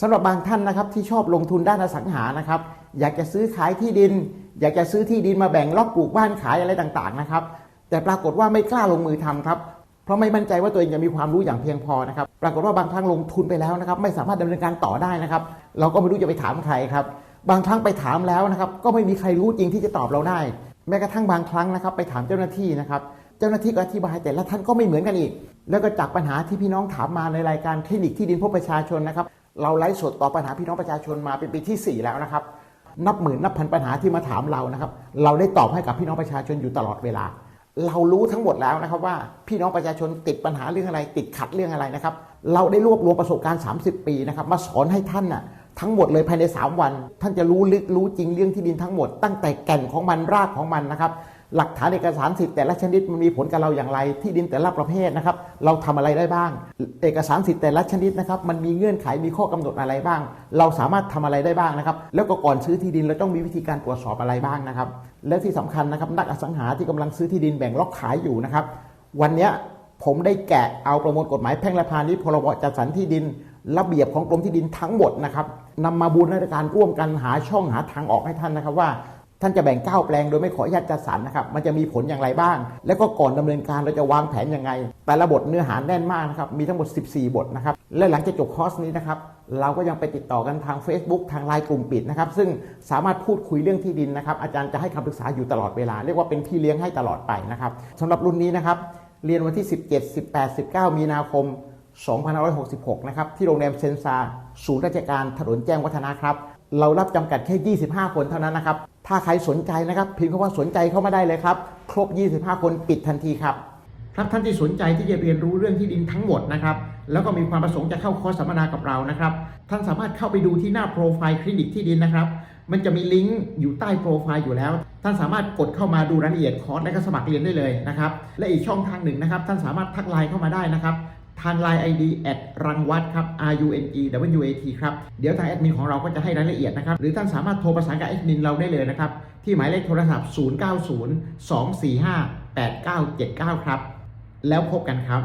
สำหรับบางท่านนะครับที่ชอบลงทุนด้านอสังหานะครับ อยากจะซื้อขายที่ดิน อยากจะซื้อที่ดินมาแบ่งล็อกปลูกบ้านขายอะไรต่างๆนะครับ แต่ปรากฏว่าไม่กล้าลงมือทำครับเพราะไม่มั่นใจว่าตัวเองจะมีความรู้อย่างเพียงพอนะครับ ปรากฏว่าบางครั้งลงทุนไปแล้วนะครับ ไม่สามารถดำเนินการต่อได้นะครับ เราก็ไม่รู้จะไปถามใครครับ บางครั้งไปถามแล้วนะครับ ก็ไม่มีใครรู้จริงที่จะตอบเราได้ แม้กระทั่งบางครั้งนะครับ ไปถามเจ้าหน้าที่นะครับ เจ้าหน้าที่ก็อธิบายแต่ละท่านก็ไม่เหมือนกันอีก แล้วก็จากปัญหาที่พี่น้องถามมาในรายการคลินิกที่ดินพบประชาชนนะครับ เราไลฟ์สดตอบปัญหาพี่น้องประชาชนมาเป็นปีที่ 4 แล้วนะครับ นับหมื่นนับพันปัญหาที่มาถามเรานะครับ เราได้ตอบให้กับพี่น้องประชาชนอยู่ตลอดเวลา เรารู้ทั้งหมดแล้วนะครับว่าพี่น้องประชาชนติดปัญหาเรื่องอะไร ติดขัดเรื่องอะไรนะครับ เราได้รวบรวมประสบการณ์ 30 ปีนะครับมาสอนให้ท่านน่ะทั้งหมดเลยภายใน 3 วัน ท่านจะรู้ลึกรู้จริงเรื่องที่ดินทั้งหมด ตั้งแต่แก่นของมันรากของมันนะครับ หลักฐานเอกสารสิทธิ์แต่ละชนิดมันมีผลกับเราอย่างไร ที่ดินแต่ละประเภทนะครับ เราทำอะไรได้บ้าง เอกสารสิทธิ์แต่ละชนิดนะครับ มันมีเงื่อนไขมีข้อกำหนดอะไรบ้าง เราสามารถทำอะไรได้บ้างนะครับ แล้วก็ก่อนซื้อที่ดินเราต้องมีวิธีการตรวจสอบอะไรบ้างนะครับ และที่สำคัญนะครับนักอสังหาที่กำลังซื้อที่ดินแบ่งล็อกขายอยู่นะครับ วันนี้ผมได้แกะเอาประมวลกฎหมายแพ่งและพาณิชย์พรบจัดสรรที่ดิน ระเบียบของกรมที่ดินทั้งหมดนะครับนำมาบูรณาการร่วมกันหาช่องหาทางออกให้ท่านนะครับว่า ท่านจะแบ่งก้าแปลงโดยไม่ขออนุญาตจัดสรรนะครับ มันจะมีผลอย่างไรบ้าง แล้วก็ก่อนดำเนินการเราจะวางแผนยังไง แต่ละบทเนื้อหาแน่นมากนะครับ มีทั้งหมด 14 บทนะครับ และหลังจากจบคอร์สนี้นะครับ เราก็ยังไปติดต่อกันทาง Facebook ทางไลน์กลุ่มปิดนะครับ ซึ่งสามารถพูดคุยเรื่องที่ดินนะครับ อาจารย์จะให้คำปรึกษาอยู่ตลอดเวลา เรียกว่าเป็นพี่เลี้ยงให้ตลอดไปนะครับสำหรับรุ่นนี้นะครับ เรียนวันที่ 17 18 19 มีนาคม2566 นะครับ ที่โรงแรมเซนซา ศูนย์ราชการถนนแจ้งวัฒนะครับ เรารับจำกัดแค่ 25 คนเท่านั้นนะครับ ถ้าใครสนใจนะครับ พิมพ์คำว่าสนใจเข้ามาได้เลยครับ ครบ 25 คนปิดทันทีครับ ครับท่านที่สนใจที่จะเรียนรู้เรื่องที่ดินทั้งหมดนะครับ แล้วก็มีความประสงค์จะเข้าคอร์สสัมมนากับเรานะครับ ท่านสามารถเข้าไปดูที่หน้าโปรไฟล์คลินิกที่ดินนะครับ มันจะมีลิงก์อยู่ใต้โปรไฟล์อยู่แล้ว ท่านสามารถกดเข้ามาดูรายละเอียดคอร์สและก็สมัครเรียนได้เลยนะครับ และอีกช่องทางหนึ่งนะครับ ท่านสามารถทักไลน์เข้ามาได้นะครับ ทาง Line ID แอดรังวัดครับ R U N E W A T ครับ เดี๋ยวทางแอดมินของเราก็จะให้รายละเอียดนะครับ หรือท่านสามารถโทรประสานกับแอดมินเราได้เลยนะครับ ที่หมายเลขโทรศัพท์ 090 245 8979 ครับ แล้วพบกันครับ